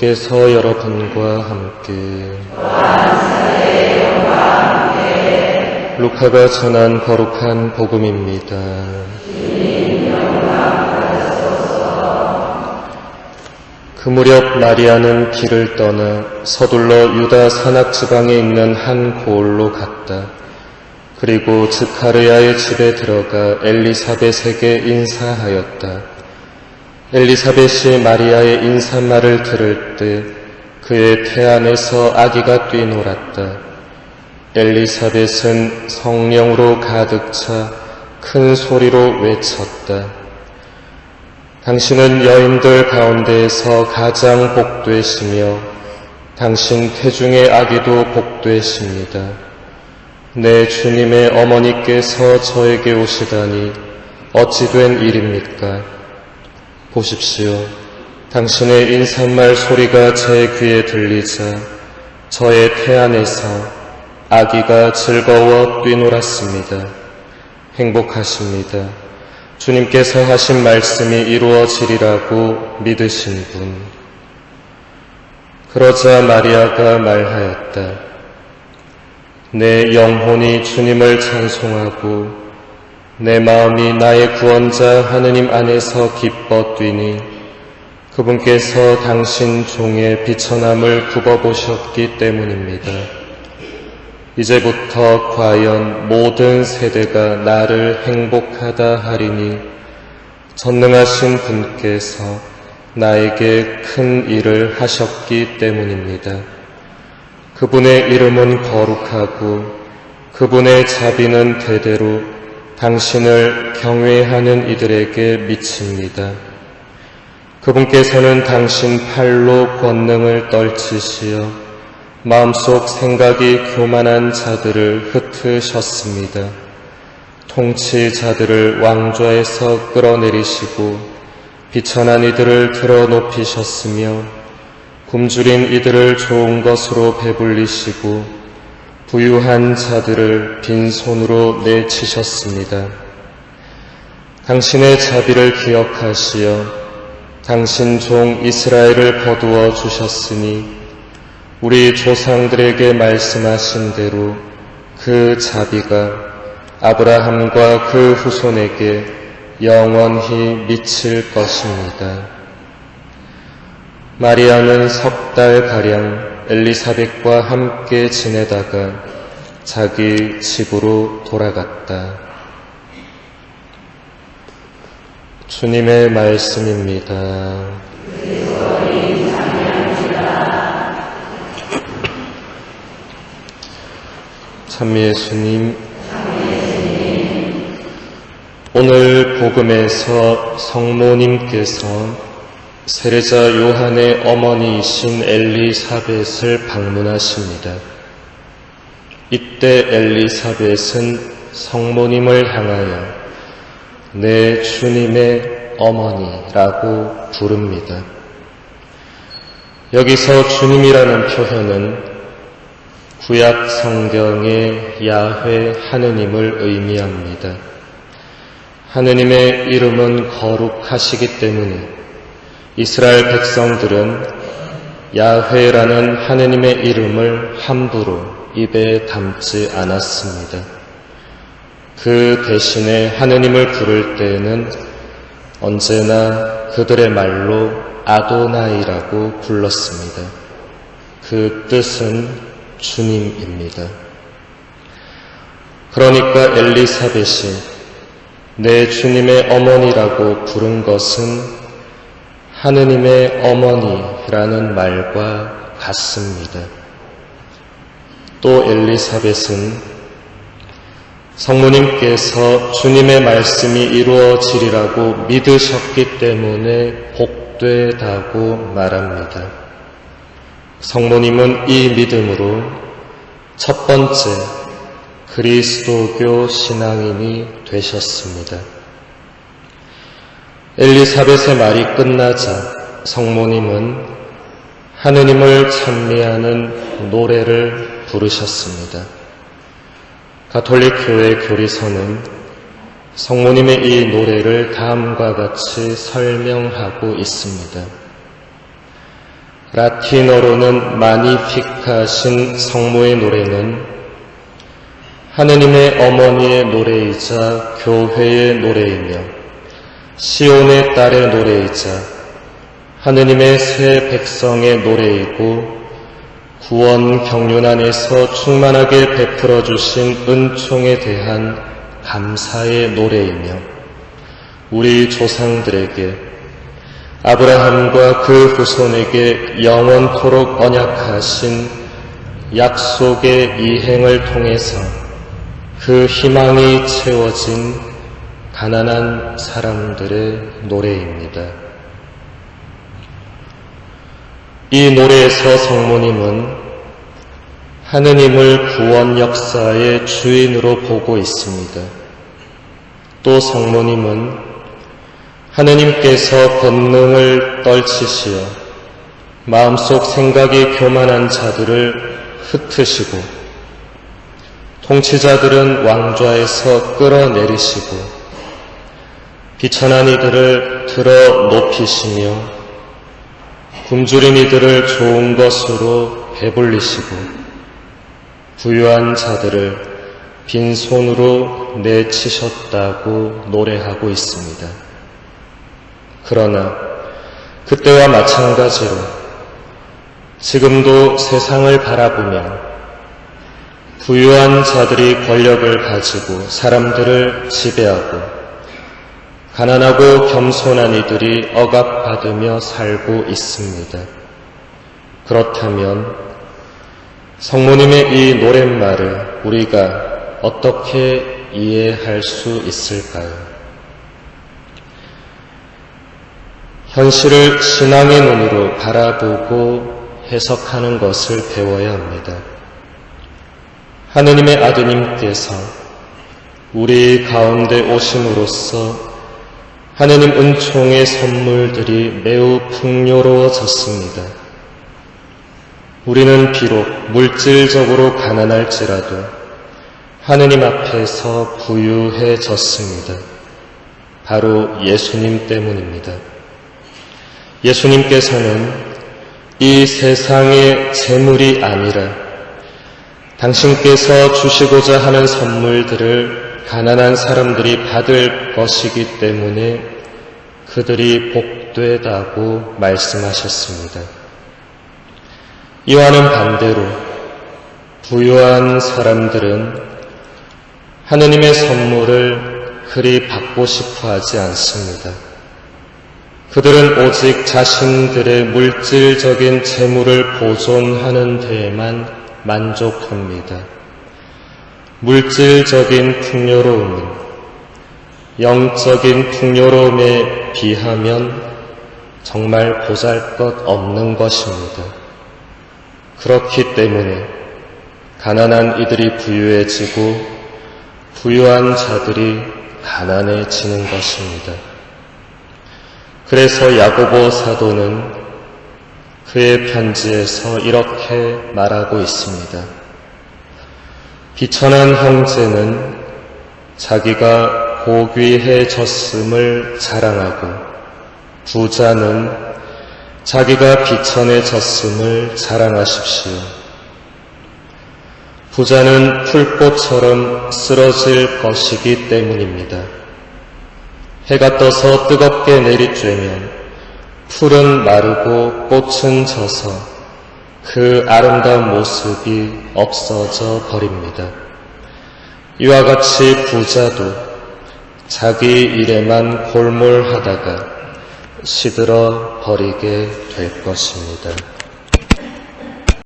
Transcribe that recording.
주님께서 여러분과 함께 루카가 전한 거룩한 복음입니다. 그 무렵 마리아는 길을 떠나 서둘러 유다 산악 지방에 있는 한 고을로 갔다. 그리고 즈카르야의 집에 들어가 엘리사벳에게 인사하였다. 엘리사벳이 마리아의 인사말을 들을 때 그의 태 안에서 아기가 뛰놀았다. 엘리사벳은 성령으로 가득 차 큰 소리로 외쳤다. 당신은 여인들 가운데에서 가장 복되시며 당신 태중의 아기도 복되십니다. 내 주님의 어머니께서 저에게 오시다니 어찌 된 일입니까? 보십시오. 당신의 인사말 소리가 제 귀에 들리자 저의 태 안에서 아기가 즐거워 뛰놀았습니다. 행복하십니다. 주님께서 하신 말씀이 이루어지리라고 믿으신 분. 그러자 마리아가 말하였다. 내 영혼이 주님을 찬송하고 내 마음이 나의 구원자 하느님 안에서 기뻐 뛰니 그분께서 당신 종의 비천함을 굽어보셨기 때문입니다. 이제부터 과연 모든 세대가 나를 행복하다 하리니 전능하신 분께서 나에게 큰 일을 하셨기 때문입니다. 그분의 이름은 거룩하고 그분의 자비는 대대로 당신을 경외하는 이들에게 미칩니다. 그분께서는 당신 팔로 권능을 떨치시어 마음속 생각이 교만한 자들을 흩으셨습니다. 통치자들을 왕좌에서 끌어내리시고 비천한 이들을 들어 높이셨으며 굶주린 이들을 좋은 것으로 배불리시고 부유한 자들을 빈손으로 내치셨습니다. 당신의 자비를 기억하시어 당신 종 이스라엘을 거두어 주셨으니 우리 조상들에게 말씀하신 대로 그 자비가 아브라함과 그 후손에게 영원히 미칠 것입니다. 마리아는 석 달 가량 엘리사벳과 함께 지내다가 자기 집으로 돌아갔다. 주님의 말씀입니다. 참 예수님, 오늘 복음에서 성모님께서 세례자 요한의 어머니이신 엘리사벳을 방문하십니다. 이때 엘리사벳은 성모님을 향하여 내 주님의 어머니라고 부릅니다. 여기서 주님이라는 표현은 구약 성경의 야훼 하느님을 의미합니다. 하느님의 이름은 거룩하시기 때문에 이스라엘 백성들은 야훼라는 하느님의 이름을 함부로 입에 담지 않았습니다. 그 대신에 하느님을 부를 때에는 언제나 그들의 말로 아도나이라고 불렀습니다. 그 뜻은 주님입니다. 그러니까 엘리사벳이 내 주님의 어머니라고 부른 것은 하느님의 어머니라는 말과 같습니다. 또 엘리사벳은 성모님께서 주님의 말씀이 이루어지리라고 믿으셨기 때문에 복되다고 말합니다. 성모님은 이 믿음으로 첫 번째 그리스도교 신앙인이 되셨습니다. 엘리사벳의 말이 끝나자 성모님은 하느님을 찬미하는 노래를 부르셨습니다. 가톨릭 교회 교리서는 성모님의 이 노래를 다음과 같이 설명하고 있습니다. 라틴어로는 마니피카신 성모의 노래는 하느님의 어머니의 노래이자 교회의 노래이며 시온의 딸의 노래이자 하느님의 새 백성의 노래이고 구원 경륜 안에서 충만하게 베풀어 주신 은총에 대한 감사의 노래이며 우리 조상들에게 아브라함과 그 후손에게 영원토록 언약하신 약속의 이행을 통해서 그 희망이 채워진 가난한 사람들의 노래입니다. 이 노래에서 성모님은 하느님을 구원 역사의 주인으로 보고 있습니다. 또 성모님은 하느님께서 권능을 떨치시어 마음속 생각이 교만한 자들을 흩으시고 통치자들은 왕좌에서 끌어내리시고 비천한 이들을 들어 높이시며 굶주린 이들을 좋은 것으로 배불리시고 부유한 자들을 빈손으로 내치셨다고 노래하고 있습니다. 그러나 그때와 마찬가지로 지금도 세상을 바라보며 부유한 자들이 권력을 가지고 사람들을 지배하고 가난하고 겸손한 이들이 억압받으며 살고 있습니다. 그렇다면 성모님의 이 노랫말을 우리가 어떻게 이해할 수 있을까요? 현실을 신앙의 눈으로 바라보고 해석하는 것을 배워야 합니다. 하느님의 아드님께서 우리 가운데 오심으로써 하느님 은총의 선물들이 매우 풍요로워졌습니다. 우리는 비록 물질적으로 가난할지라도 하느님 앞에서 부유해졌습니다. 바로 예수님 때문입니다. 예수님께서는 이 세상의 재물이 아니라 당신께서 주시고자 하는 선물들을 가난한 사람들이 받을 것이기 때문에 그들이 복되다고 말씀하셨습니다. 이와는 반대로 부유한 사람들은 하느님의 선물을 그리 받고 싶어 하지 않습니다. 그들은 오직 자신들의 물질적인 재물을 보존하는 데에만 만족합니다. 물질적인 풍요로움은 영적인 풍요로움에 비하면 정말 보잘 것 없는 것입니다. 그렇기 때문에 가난한 이들이 부유해지고 부유한 자들이 가난해지는 것입니다. 그래서 야고보 사도는 그의 편지에서 이렇게 말하고 있습니다. 비천한 형제는 자기가 고귀해졌음을 자랑하고 부자는 자기가 비천해졌음을 자랑하십시오. 부자는 풀꽃처럼 쓰러질 것이기 때문입니다. 해가 떠서 뜨겁게 내리쬐면 풀은 마르고 꽃은 져서 그 아름다운 모습이 없어져 버립니다. 이와 같이 부자도 자기 일에만 골몰하다가 시들어 버리게 될 것입니다.